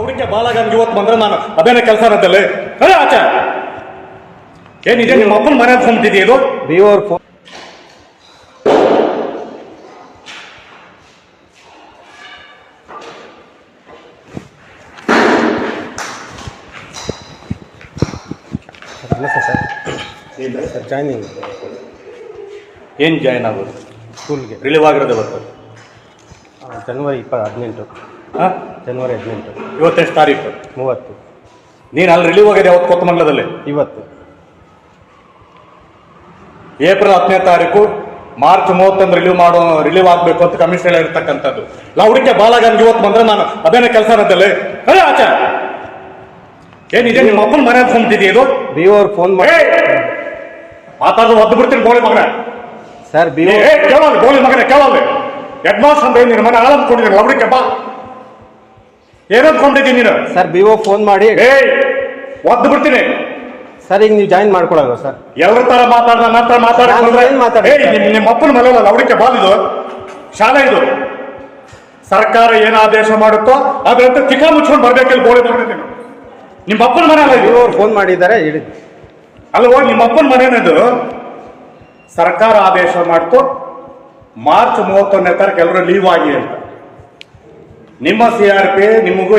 ಹುಡುಕಿ ಬಾಲಾಗಂಗೆ ಇವತ್ತು ಬಂದ್ರೆ ನಾನು ಅದೇನ ಕೆಲಸ ಅಂತಲ್ಲೇ ಅದೇ ಆಚೆ. ಏನಿದೆ ನಿಮ್ಮ ಅಪ್ಪನ ಮನೆ ಹೊಂದಿದೆಯಾ ಇದು? ವಿವೋರ್ ಫೋನ್ ಇಲ್ಲ ಸರ್ ಸರ್ ಜಾಯ್ನಿಂಗ್ ಏನು ಜಾಯ್ನ್ ಆಗೋದು? ಸ್ಕೂಲ್ಗೆ ರಿಲೀವ್ ಆಗಿರೋದು ಇವತ್ತು? ಜನವರಿ ಇಪ್ಪ ಹದಿನೆಂಟು. ಹಾಂ? ಜನವರಿ ಹದಿನೆಂಟು. ಇವತ್ತೆಷ್ಟು ತಾರೀಕು. ಮೂವತ್ತು. ನೀನು ಅಲ್ಲಿ ರಿಲೀವ್ ಆಗಿದೆ ಯಾವತ್ತು ಕೊತ್ತಮಂಗಲದಲ್ಲಿ ಇವತ್ತು. ಏಪ್ರಿಲ್ ಹತ್ತನೇ ತಾರೀಕು ಮಾರ್ಚ್ ಮೂವತ್ತೊಂದು ರಿಲೀವ್ ಮಾಡೋ ರಿಲೀವ್ ಆಗಬೇಕು ಅಂತ ಕಮಿಷನರ್ ಇರ್ತಕ್ಕಂಥದ್ದು ಲೌಡಿಕೆ ಬಾಲಾಗಂಗೆ ಇವತ್ತು ಬಂದ್ರೆ ನಾನು ಅದೇನೇ ಕೆಲಸ ಅಂತಲ್ಲೇ ಅದೇ ಆಚೆ ಏನಿದೆ ನಿಮ್ಮ ಅಪ್ಪನ ಮನೆ ಹೊಂದಿದೆಯಾ ಇದು? ಬಿ ಅವ್ರ ಫೋನ್ ಮಾಡಿ! ಮಾತಾಡೋದು ಒದ್ದು ಬಿಡ್ತೀನಿ ಗೋಳಿ ಮಗನ. ಸರ್ ಬಿ ಕೇಳಲ್ಲ ಗೋಳಿ ಮಗನ ಕೇಳಲ್ಲ ಹೆಡ್ ಮಾಸ್ಟರ್ ಅಂತ ನಿನ್ನ ಮನೆ ಆಳಂದ್ಕೊಂಡಿದ್ದೀನಿ ಲೌಡಿಕೆ ಬಾ. ಏನಂದ್ಕೊಂಡಿದ್ದೀನಿ ನೀನು. ಸರ್ ಬಿ ಓ ಫೋನ್ ಮಾಡಿ ಏಯ್ ಒದ್ದು ಬಿಡ್ತೀನಿ. ಸರ್ ಈಗ ನೀವು ಜಾಯಿನ್ ಮಾಡ್ಕೊಡೋದು ಸರ್ ಎಲ್ಲರ ತರ ಮಾತಾಡ ನನ್ನ ಹತ್ರ ಮಾತಾಡ ನಾನು ಏನ್ ಮಾತಾಡ್ದೆ? ಏಯ್ ನಿಮ್ಮ ನಿಮ್ಮ ಅಪ್ಪನ ಮನೆ ಅಲ್ಲ ಲೌಡಿಕೆ ಬಾಲ್ ಇದು. ಶಾಲೆ ಇದು. ಸರ್ಕಾರ ಏನು ಆದೇಶ ಮಾಡುತ್ತೋ ಅದರಂತೆ ತಿಕ್ಕ ಮುಚ್ಕೊಂಡು ಬರ್ಬೇಕಿಲ್ಲ ಗೋಳಿ ಬರ್ತೀನಿ ನಿಮ್ಮ ಅಪ್ಪನ ಮನೆ ಅಲ್ಲ ಇದು. ಅವ್ರು ಫೋನ್ ಮಾಡಿದ್ದಾರೆ ಹೇಳಿ ಹೋಗಿ ನಿಮ್ಮ ಅಪ್ಪನ ಮನೆನದು ಸರ್ಕಾರ ಆದೇಶ ಮಾಡ್ತು ಮಾರ್ಚ್ ಮೂವತ್ತೊಂದನೇ ತಾರೀಕು ಎಲ್ಲರೂ ಲೀವ್ ಆಗಿ ಅಂತ. ನಿಮ್ಮ ಸಿ ಆರ್ ಪಿ ನಿಮಗೂ